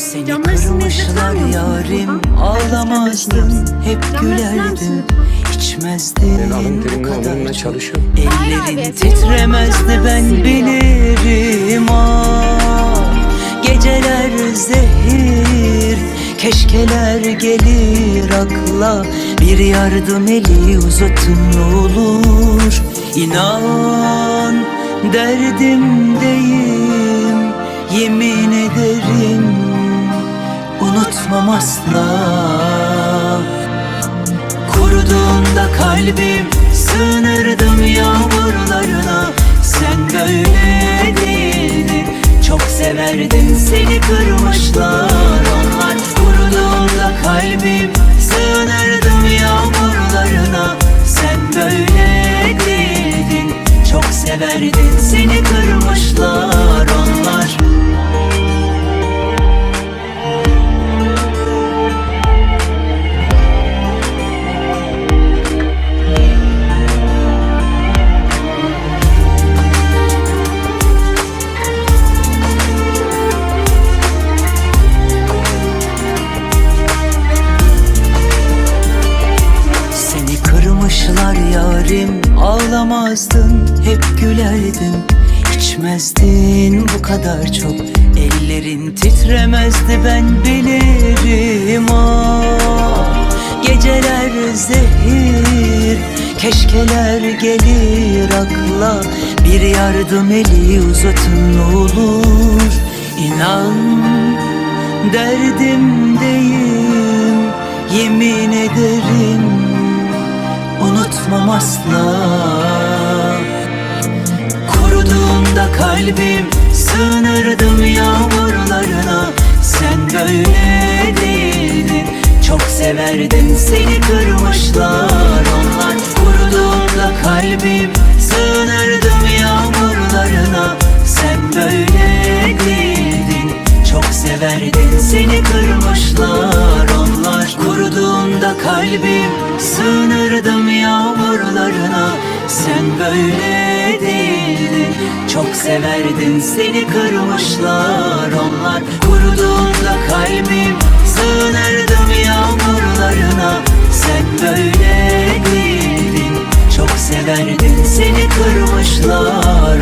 kırmışlar yarim Ağlamazdın hep gülerdin İçmezdin alın bu kadar çok. Ellerin titremezdi ben bilirim ah Geceler zehir Keşkeler gelir akla. Bir yardım eli uzatın ne olur İnan derdimdeyim Yemin ederim Unutmam asla. Kuruduğunda kalbim sığınırdım yağmurlarına. Sen böyle değildin. Çok severdin seni kırmışlar onlar. Kuruduğunda kalbim sığınırdım yağmurlarına. Sen böyle değildin. Çok severdin yarim Ağlamazdın hep gülerdin. İçmezdin bu kadar çok Ellerin titremezdi ben bilirim. Ah Geceler zehir Keşkeler gelir. Akla Bir yardım eli uzatın olur. İnan derdimdeyim unutmam asla. Kuruduğunda kalbim sığınırdım yağmurlarına. Sen böyle değildin. Çok severdin seni kırmışlar onlar. Kuruduğunda kalbim sığınırdım yağmurlarına. Sen böyle değildin. Çok severdin Kuruduğunda kalbim sığınırdım yağmurlarına. Sen böyle değildin. Çok severdin seni kırmışlar onlar. Kuruduğunda kalbim sığınırdım yağmurlarına. Sen böyle değildin. Çok severdin seni kırmışlar